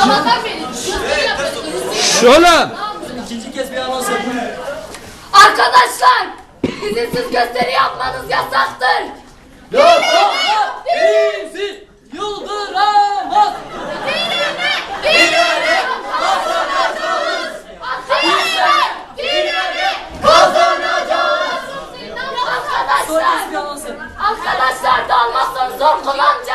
Konuş oğlum. İkinci kez bir anons yapın. Arkadaşlar, izinsiz gösteri yapmanız yasaktır. Bizi yıldıramaz. Arkadaşlar, kazanacağız. Arkadaşlar, arkadaşlar dalmazsanız zor kullanacağız.